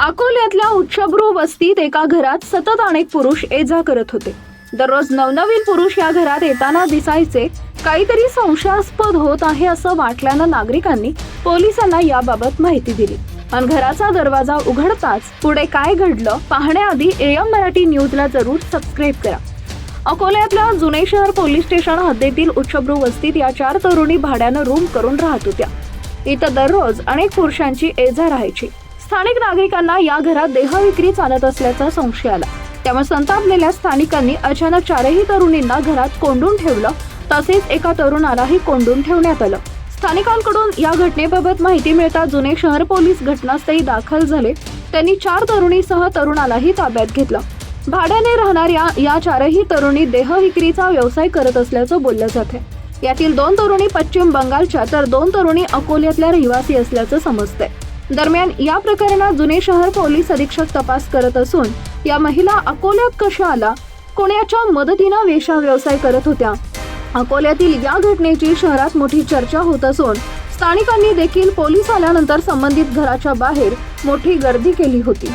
अकोल्यातल्या उच्चभ्रू वस्तीत एका घरात सतत अनेक पुरुष ये जा करत होते. दररोज नवनवीन पुरुष या घरात येताना दिसायचे काहीतरी संशयास्पद होत आहे असं वाटल्यानं नागरिकांनी पोलिसांना याबाबत माहिती दिली. आणि घराचा दरवाजा उघडताच पुढे काय घडलं पाहण्याआधी एम मराठी न्यूजला जरूर सबस्क्राईब करा. अकोल्यातल्या जुने शहर पोलीस स्टेशन हद्दीतील उच्चभ्रू वस्तीत या चार तरुणी भाड्यानं रूम करून राहत होत्या. इथं दररोज अनेक पुरुषांची एजा राहायची. स्थानिक नागरिकांना या घरात देहविक्री चालत असल्याचा संशय आला. त्यामुळे संतापलेल्या स्थानिकांनी अचानक चारही तरुणींना घरात कोंडून ठेवलं तसेच एका तरुणालाही कोंडून ठेवण्यात आलं. स्थानिकांकडून या घटनेबाबत माहिती मिळता जुने शहर पोलीस घटनास्थळी दाखल झाले. त्यांनी चार तरुणीसह तरुणालाही ताब्यात घेतलं. भाड्याने राहणाऱ्या या चारही तरुणी देहविक्रीचा व्यवसाय करत असल्याचं बोललं जाते यातील दोन तरुणी पश्चिम बंगालच्या तर दोन तरुणी अकोल्यातल्या रहिवासी असल्याचं समजतंय. दरम्यान या प्रकरणात जुने शहर पोलीस अधीक्षक तपास करत असून या महिला अकोल्यात कशा आला? कोणाच्या मदतीनं वेशा व्यवसाय करत होत्या? अकोल्यातील या घटनेची शहरात मोठी चर्चा होत असून स्थानिकांनी देखील पोलीस आल्यानंतर संबंधित घराच्या बाहेर मोठी गर्दी केली होती.